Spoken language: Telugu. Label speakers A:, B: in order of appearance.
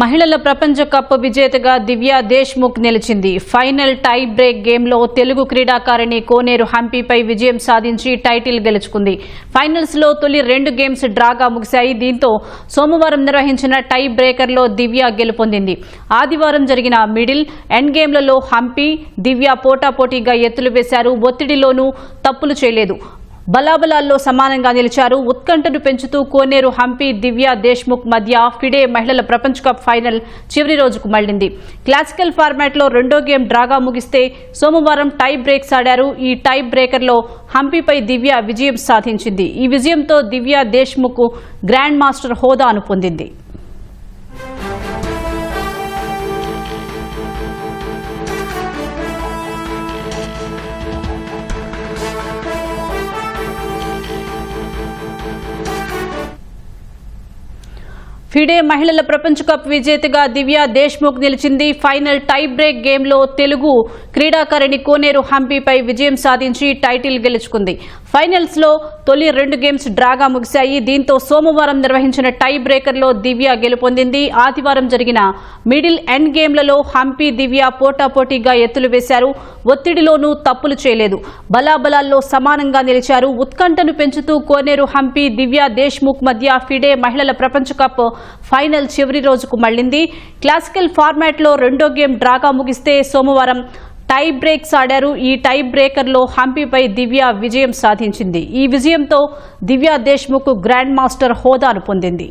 A: మహిళల ప్రపంచ కప్ విజేతగా దివ్య దేశ్ముఖ్ నిలిచింది. ఫైనల్ టై బ్రేక్ గేమ్లో తెలుగు క్రీడాకారిణి కోనేరు హంపీపై విజయం సాధించి టైటిల్ గెలుచుకుంది. ఫైనల్స్లో తొలి రెండు గేమ్స్ డ్రాగా ముగిశాయి. దీంతో సోమవారం నిర్వహించిన టై బ్రేకర్లో దివ్య గెలుపొందింది. ఆదివారం జరిగిన మిడిల్ ఎండ్ గేమ్లలో హంపి దివ్య పోటాపోటీగా ఎత్తులు వేశారు. ఒత్తిడిలోనూ తప్పులు చేయలేదు. బలాబలాల్లో సమానంగా నిలిచారు. ఉత్కంఠను పెంచుతూ కోనేరు హంపి దివ్య దేశ్ముఖ్ మధ్య ఫిడే మహిళల ప్రపంచ కప్ ఫైనల్ చివరి రోజుకు మళ్ళింది. క్లాసికల్ ఫార్మాట్లో రెండో గేమ్ డ్రాగా ముగిస్తే సోమవారం టై బ్రేక్స్ ఆడారు. ఈ టై బ్రేకర్లో హంపీపై దివ్య విజయం సాధించింది. ఈ విజయంతో దివ్య దేశ్ముఖ్ గ్రాండ్ మాస్టర్ హోదాను పొందింది. ఫిడే మహిళల ప్రపంచ కప్ విజేతగా దివ్య దేశ్ముఖ్ నిలిచింది. ఫైనల్ టై బ్రేక్ గేమ్లో తెలుగు క్రీడాకారిణి కోనేరు హంపీపై విజయం సాధించి టైటిల్ గెలుచుకుంది. ఫైనల్స్లో తొలి రెండు గేమ్స్ డ్రాగా ముగిశాయి. దీంతో సోమవారం నిర్వహించిన టై బ్రేకర్లో దివ్య గెలుపొందింది. ఆదివారం జరిగిన మిడిల్ ఎండ్ గేమ్లలో హంపి దివ్య పోటాపోటీగా ఎత్తులు వేశారు. ఒత్తిడిలోనూ తప్పులు చేయలేదు. బలాబలాల్లో సమానంగా నిలిచారు. ఉత్కంఠను పెంచుతూ కోనేరు హంపి దివ్య దేశ్ముఖ్ మధ్య ఫిడే మహిళల ప్రపంచ కప్ ఫైనల్ చివరి రోజుకు మళ్ళింది క్లాసికల్ ఫార్మాట్లో రెండో గేమ్ డ్రాగా ముగిస్తే సోమవారం టై బ్రేక్స్ ఆడారు. ఈ టై బ్రేకర్లో హంపీపై దివ్య విజయం సాధించింది. ఈ విజయంతో దివ్య దేశ్ముఖ్ గ్రాండ్ మాస్టర్ హోదాను పొందింది.